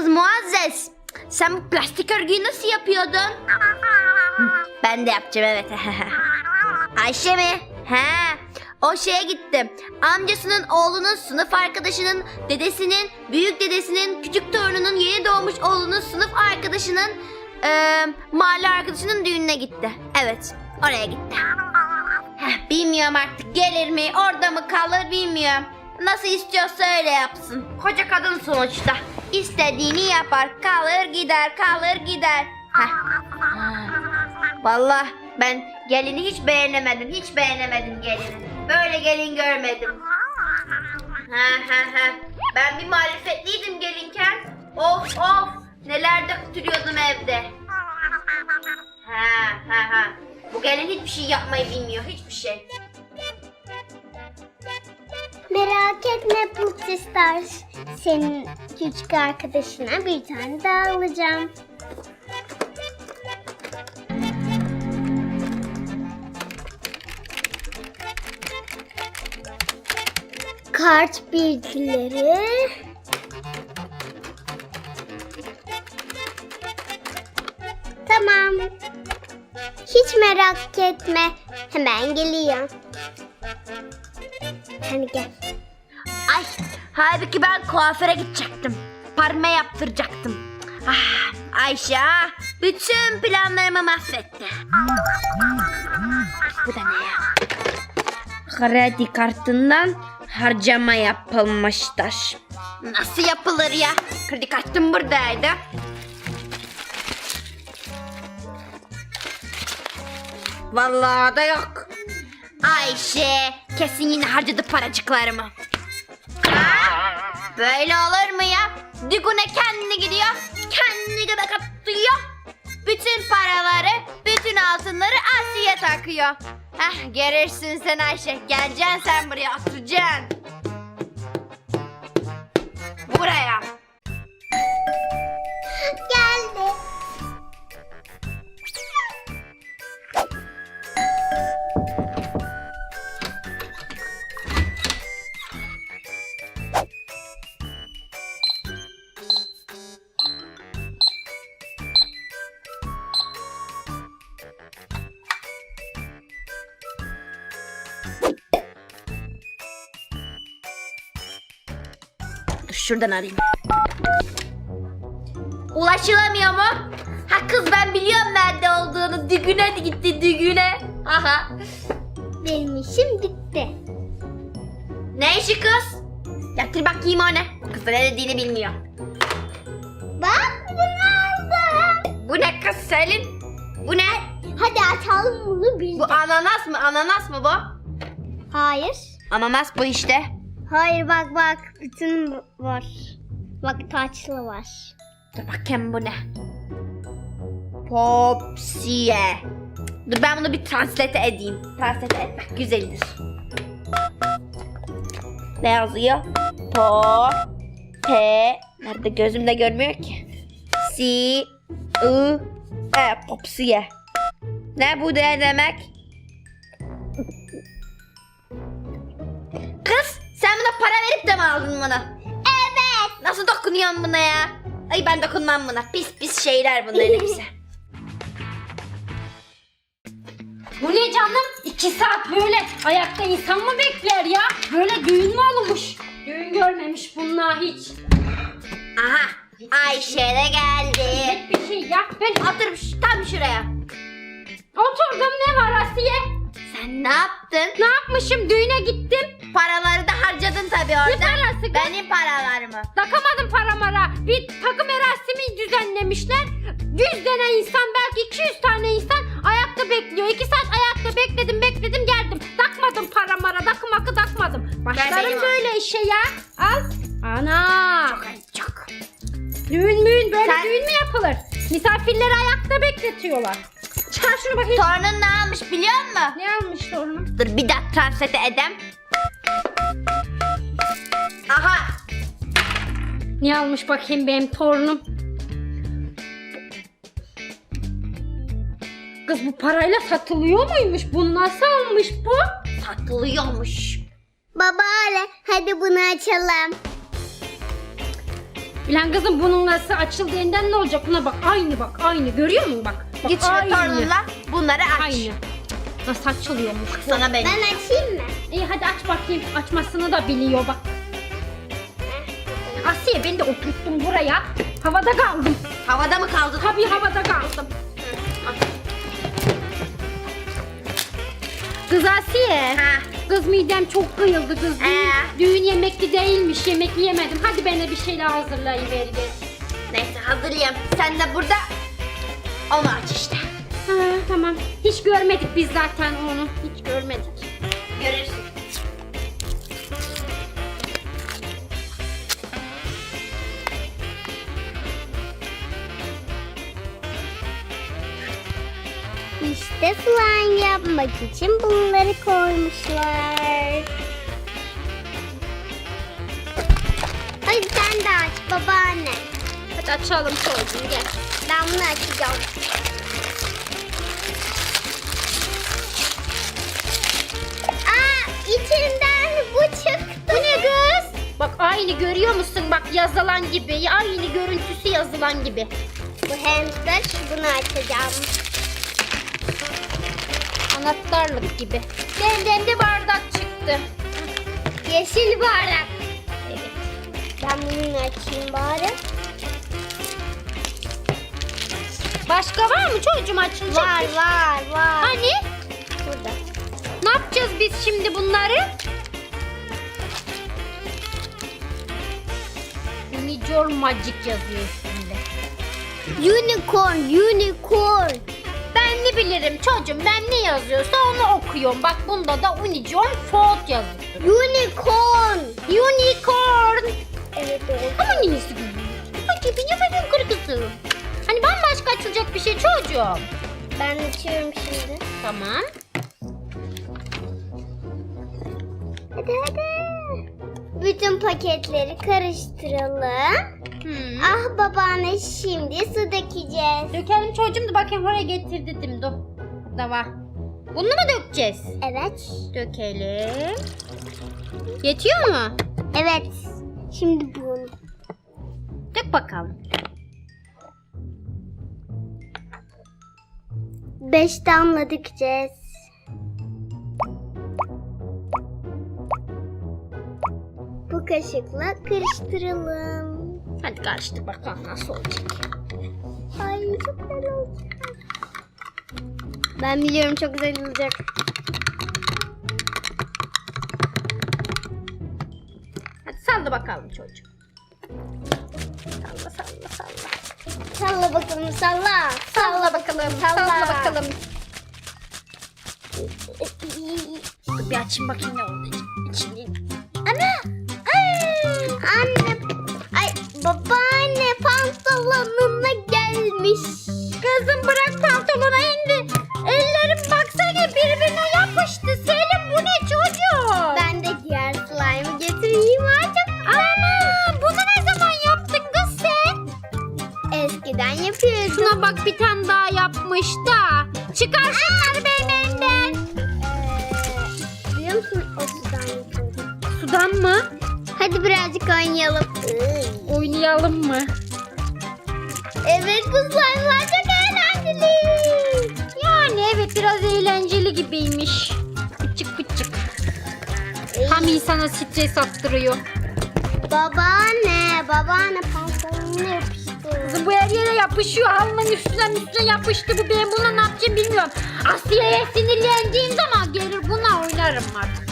Kız Muazzez sen bu plastik örgüyü nasıl yapıyordun? Ben de yapacağım evet. Ayşe mi? He. O şeye gittim. Amcasının oğlunun sınıf arkadaşının dedesinin büyük dedesinin küçük torununun yeni doğmuş oğlunun sınıf arkadaşının eee mahalle arkadaşının düğününe gitti. Evet oraya gitti. Heh, bilmiyorum artık gelir mi orada mı kalır bilmiyorum. Nasıl istiyorsa öyle yapsın. Koca kadın sonuçta. İstediğini yapar kalır gider kalır gider. Heh. Vallahi ben gelini hiç beğenemedim. Hiç beğenemedim gelini. Böyle gelin görmedim. Ha ha ha. Ben bir marifetliydim gelinken. Of of. Neler döktürüyordum evde. Ha ha ha. Bu gelin hiçbir şey yapmayı bilmiyor. Hiçbir şey. Merak etme Pulse Stars. Senin küçük arkadaşına bir tane daha alacağım. Kart bilgileri. Tamam. Hiç merak etme. Hemen geliyor. Hadi gel. Ay halbuki ben kuaföre gidecektim. Parme yaptıracaktım. Ah, Ayşe ah, bütün planlarımı mahvetti. Bu da ne ya? Kredi kartından harcama yapılmıştır. Nasıl yapılır ya? Kredi kartım buradaydı. Vallahi da yok. Ayşe kesin yine harcadı paracıklarımı. Ha? Böyle olur mu ya? Digune kendini gidiyor, kendini göbek atıyor. Bütün paraları, bütün altınları Asiye takıyor. Heh, görürsün sen Ayşe. Geleceksin sen buraya, oturacaksın. Buraya. Geldi. Şuradan arayayım. Ulaşılamıyor mu? Ha kız ben biliyorum nerede olduğunu. Düğüne gitti düğüne. Aha. Benim işim bitti. Ne işi kız? Getir bakayım o ne? Kız da ne dediğini bilmiyor. Bak bunu aldım. Bu ne kız Selin? Bu ne? Hadi açalım bunu biz Bu de. ananas mı? Ananas mı bu? Hayır. Ananas bu işte. Hayır bak bak. Bütün var. Bak taçlı var. Dur bakayım bu ne? Popsiye. Dur ben bunu bir translate edeyim. Translate etmek güzeldir. Ne yazıyor? Po P Nerede gözümde görmüyor ki? Si I E Popsiye. Ne bu ne demek? Kız sen buna para verip de mi aldın bunu? Evet. Nasıl dokunuyorsun buna ya? Ay ben dokunmam buna. Pis pis şeyler bunların hepsi. Bu ne canım? İki saat böyle ayakta insan mı bekler ya? Böyle düğün mü olmuş? Düğün görmemiş bunlar hiç. Aha Ayşe de geldi. Tek bir şey ya. Ben Otur şu- tam şuraya. oturdum ne var Asiye? Sen ne yaptın? Ne yapmışım? Düğüne gittim. Paraları da harcadın tabii Ne orada. parası kız? Benim paralarımı. Takamadım paramara. Bir takım erasimi düzenlemişler. 100 tane insan belki 200 tane insan ayakta bekliyor. 2 saat ayakta bekledim bekledim geldim. Takmadım paramara takım akı takmadım. benim Başlarım al. böyle işe ya. Al. Ana. Çok. Düğün müğün böyle Sen- düğün mü yapılır? Misafirleri ayakta bekletiyorlar. Çıkar şunu bakayım. Torunun ne almış biliyor musun? Ne almış torunum? Dur bir daha translate edem. Aha. Ne almış bakayım benim torunum? Kız bu parayla satılıyor muymuş? Bu nasıl almış bu? Satılıyormuş. Baba Ale hadi bunu açalım. Ulan kızım bunun nasıl açıldığından ne olacak? Buna bak aynı bak aynı görüyor musun bak. bak Git şimdi torununla bunları aç. Aynı. Nasıl açılıyormuş? Sana ben. Ben açayım mı? İyi hadi aç bakayım. Açmasını da biliyor bak. Asiye ben de oturttum buraya. Havada kaldım. Havada mı kaldın? Tabii havada kaldım. Kız Asiye. Ha. Kız midem çok kıyıldı kız. Düğün, Ee? düğün yemekli değilmiş. Yemek yemedim. Hadi bana bir şeyler hazırlayıver. gel. Neyse hazırlayayım. Sen de burada onu aç işte. Ha, tamam. Hiç görmedik biz zaten onu. Hiç görmedik. Görürsün. İşte slime yapmak için bunları koymuşlar. Hadi sen de aç babaanne. Hadi açalım çocuğum gel. Ben bunu açacağım. İçinden bu çıktı. Bu ne kız? Bak aynı görüyor musun? Bak yazılan gibi. Aynı görüntüsü yazılan gibi. Bu hamster bunu açacağım. Anahtarlık gibi. Benden de bardak çıktı. Yeşil bardak. Evet. Ben bunu açayım bari. Başka var mı çocuğum açılacak? Var var var. Hani? Ne yapacağız biz şimdi bunları? Major Magic yazıyor üstünde. Unicorn, unicorn. Ben ne bilirim çocuğum ben ne yazıyorsa onu okuyorum. Bak bunda da Unicorn Fold yazıyor. Unicorn. Unicorn. Evet evet. Ama neyse Hadi bir yapayım kır kızım. Hani bambaşka açılacak bir şey çocuğum. Ben açıyorum şimdi. Tamam. Hadi hadi. Bütün paketleri karıştıralım. Hmm. Ah babaanne şimdi su dökeceğiz. Dökelim çocuğum da bakayım oraya getir dedim. Dur. Var. Bunu mu dökeceğiz? Evet. Dökelim. Yetiyor mu? Evet. Şimdi bunu. Dök bakalım. Beş damla dökeceğiz. Kaşıkla karıştıralım. Hadi karıştır bakalım nasıl olacak. Ay çok güzel olacak. Ben biliyorum çok güzel olacak. Hadi salla bakalım çocuğum. Salla salla salla. Salla bakalım salla. Salla bakalım. Salla. Salla bakalım. Bir açayım bakayım ne oldu insana stres attırıyor. Babaanne, babaanne pantolonuna yapıştı. Kızım bu her yere yapışıyor. Halının üstüne üstüne yapıştı bu. Ben buna ne yapacağım bilmiyorum. Asiye'ye sinirlendiğim zaman gelir buna oynarım artık.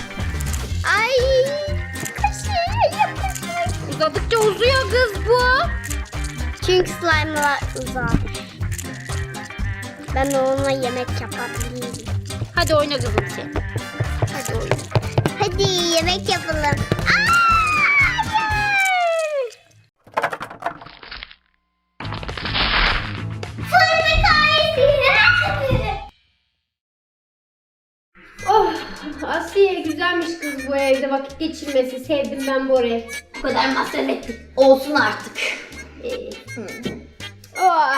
Ay, kaşığı yapıştı. Uzadıkça uzuyor kız bu. Çünkü slime'lar uzar. Ben onunla yemek yapabilirim. Hadi oyna kızım sen. Hadi yemek yapalım. Aa. Oh Asiye güzelmiş kız bu evde vakit geçirmesi. Sevdim ben bu orayı. Bu kadar masraf ettik. Olsun artık. Ee, Oh.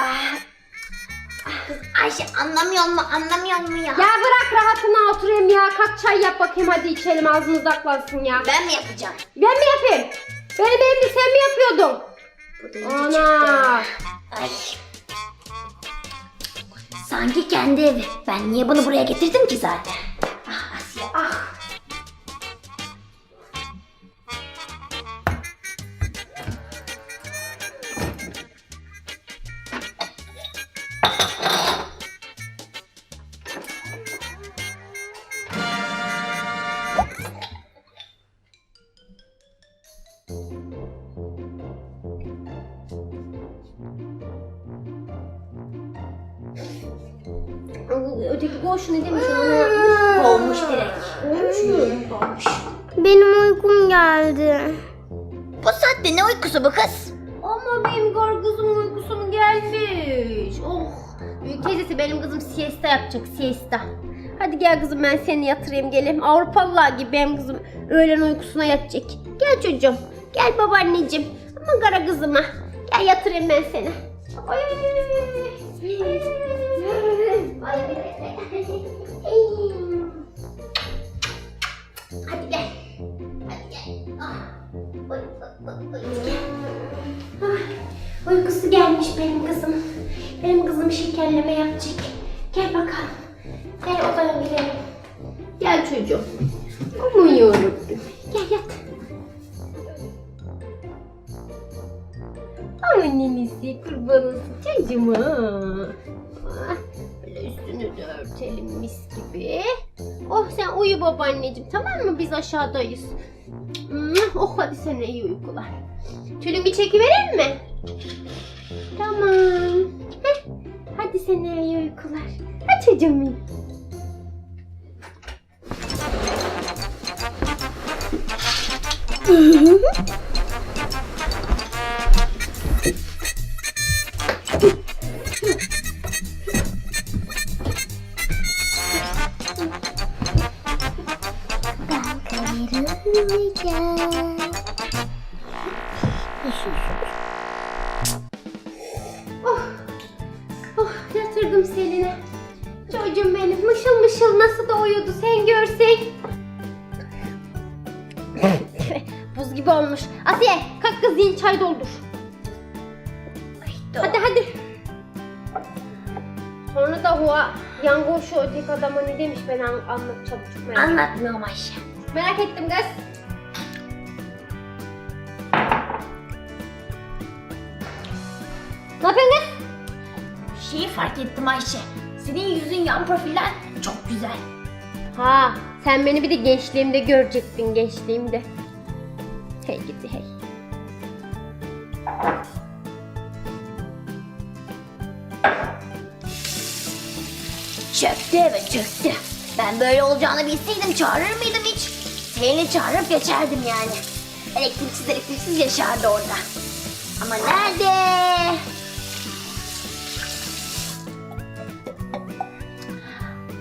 Ayşe anlamıyor mu? Anlamıyor mu ya? Ya bırak rahatına oturayım ya. Kalk çay yap bakayım hadi içelim ağzımız aklansın ya. Ben mi yapacağım? Ben mi yapayım? Benim evimde sen mi yapıyordun? Bu da iyice Ana. çıktı. Ay. Sanki kendi evi. Ben niye bunu buraya getirdim ki zaten? Ne demiş ona? Olmuş direkt. Olmuş. Benim uykum geldi. Bu saatte ne uykusu bu kız? Ama benim gar kızım uykusum gelmiş. Oh. Büyük teyzesi benim kızım siesta yapacak siesta. Hadi gel kızım ben seni yatırayım geleyim. Avrupalılar gibi benim kızım öğlen uykusuna yatacak. Gel çocuğum. Gel babaanneciğim. Aman kara kızıma. Gel yatırayım ben seni. Ay. Ay. Hadi gel. Hadi gel. Ah. Oy. Ah, Uykusu gelmiş benim kızım. Benim kızım şekerleme yapacak. Gel bakalım. Gel odaya girelim. Gel çocuğum. Aman yarabbim. Gel yat. Aman nenesi kurban olsun çocuğuma. Üstünü örtelim mis gibi. Oh sen uyu babaanneciğim tamam mı? Biz aşağıdayız. Oh hadi sana iyi uykular. Tülüngü çekiverir mi? Tamam. Heh, Hadi sana iyi uykular. Hadi çocuğum benim. Oh, oh yatırdım Selin'e. Çocuğum benim mışıl mışıl nasıl da uyudu sen görsen. Buz gibi olmuş. Asiye kalk kız yeni çay doldur. Hadi hadi. Sonra da Hua Yango şu öteki adama ne demiş ben an- anlat çabuk çok merak, Anlatmıyorum Ayşe. Merak ettim kız. Ne yapıyorsun kız? Şeyi fark ettim Ayşe. Senin yüzün yan profiller çok güzel. Ha, sen beni bir de gençliğimde görecektin gençliğimde. Hey gidi hey. Çöktü eve çöktü. Ben böyle olacağını bilseydim çağırır mıydım hiç? Seni çağırıp geçerdim yani. Elektriksiz elektriksiz yaşardı orada. Ama nerede?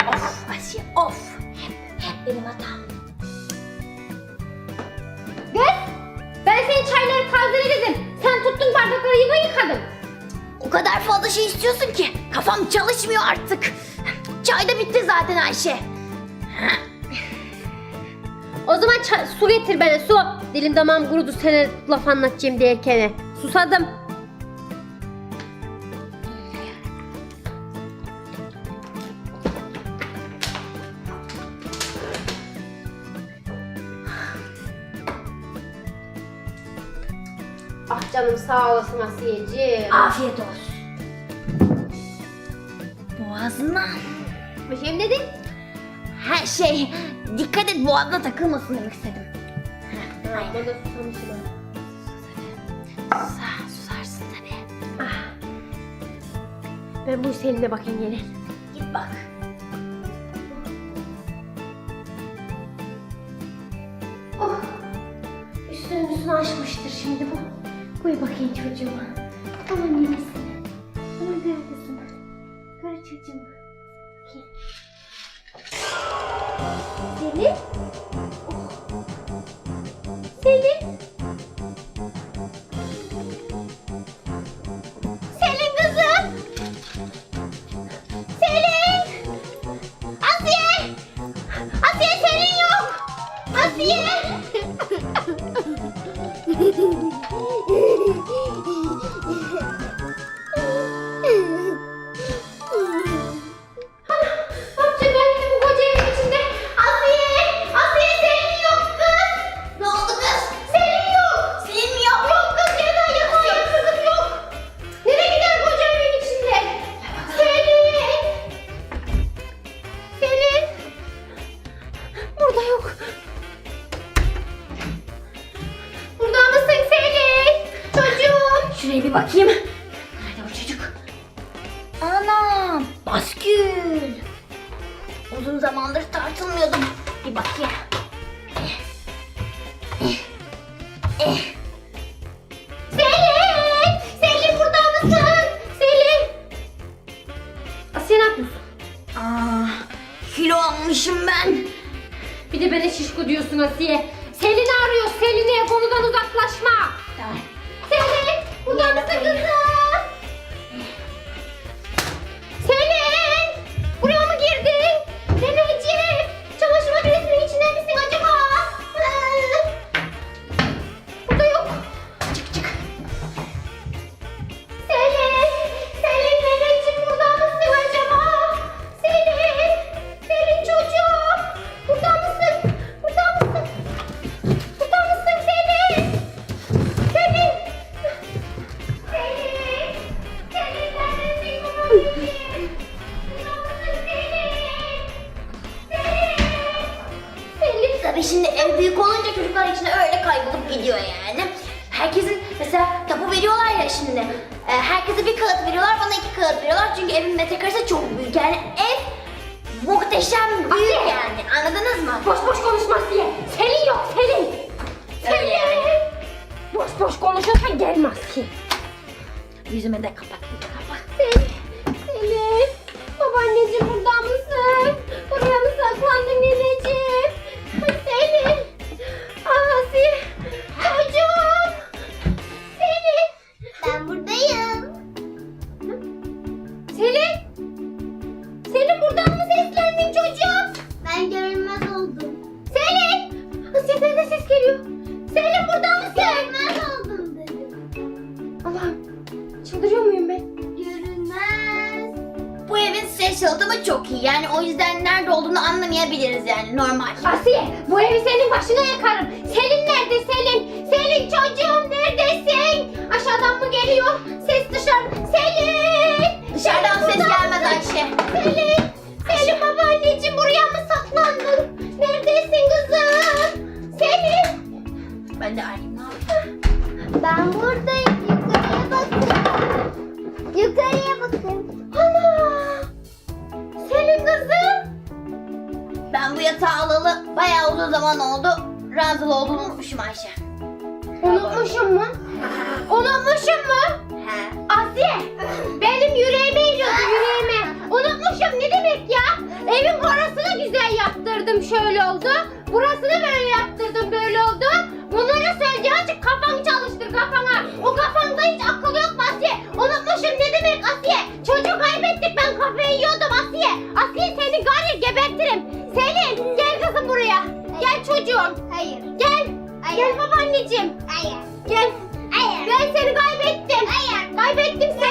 Of Asiye of. Hep, hep benim hatam. Kız, ben senin çayları tazeledim. Sen tuttun bardakları yıka yıkadın. O kadar fazla şey istiyorsun ki kafam çalışmıyor artık. Çay da bitti zaten Ayşe. Zaman su getir bana su. Dilim damağım kurudu sana laf anlatacağım derken. Susadım. Ah canım sağ olasın Asiyeciğim. Afiyet olsun. Boğazına. Bir şey mi dedin? Her şey dikkat et boğazına takılmasın demek istedim. Ha, bana susamışım. Susar, susarsın tabii. Ah. Ben bu seninle bakayım yine. Git bak. Oh. Üstünü üstünü açmıştır şimdi bu. Koy bakayım çocuğuma. Aman nenesine. Aman kızıma. Kara çocuğuma. Bakayım. Selin. Oh. Selin. Selin diyorsun Asiye. Selin'i arıyor. Selin'e konudan uzaklaşma. Boş boş konuşursan gelmez ki. Yüzüme de kapat. Selin. Selin. Babaanneciğim evin ses yalıtımı çok iyi. Yani o yüzden nerede olduğunu anlamayabiliriz yani normal. Asiye bu evi senin başına yakarım. Selin nerede Selin? Selin çocuğum neredesin? Aşağıdan mı geliyor? Ses dışarı. Selin! Dışarıdan ses gelmez mısın? Ayşe. Selin! Selin babaanneciğim buraya mı saklandın? Neredesin kızım? Selin! Ben de arayayım ne yapayım? Ben buradayım. Yukarıya bakın. Yukarıya bakın. Ben bu yatağı alalı bayağı uzun zaman oldu. Ranzalı olduğunu unutmuşum Ayşe. Unutmuşum mu? Unutmuşum mu? He. Asiye benim yüreğime. Unutmuşum ne demek ya? Evin orasını güzel yaptırdım şöyle oldu. Burasını böyle yaptırdım böyle oldu. Bunları söyleyeceğim açık kafanı çalıştır kafana. O kafanda hiç akıl yok mu Asiye? Unutmuşum ne demek Asiye? Çocuğu kaybettik ben kafayı yiyordum Asiye. Asiye seni gari gebertirim. Selin gel kızım buraya. Gel çocuğum. Hayır. Gel. Hayır. Gel babaanneciğim. Hayır. Gel. Hayır. Ben seni kaybettim. Hayır. Kaybettim seni.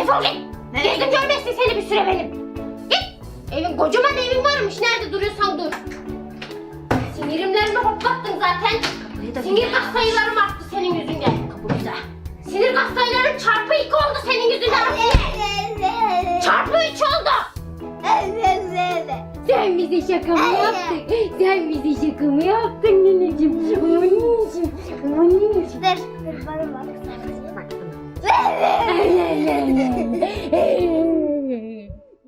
Defol git. Nereye Gözüm görmesin seni bir süre benim. Git. Evin kocaman evin varmış. Nerede duruyorsan dur. Sinirimlerimi hoplattın zaten. Sinir kas sayılarım arttı senin yüzünden. Kapı güzel. Sinir kas sayılarım çarpı iki oldu senin yüzünden. Çarpı üç oldu. Sen bize şaka mı yaptın? Sen bize şaka mı yaptın nineciğim? Anneciğim. Anneciğim. Dur. Dur bana bak. Lê, lê, lê, lê, lê, lê, lê, lê.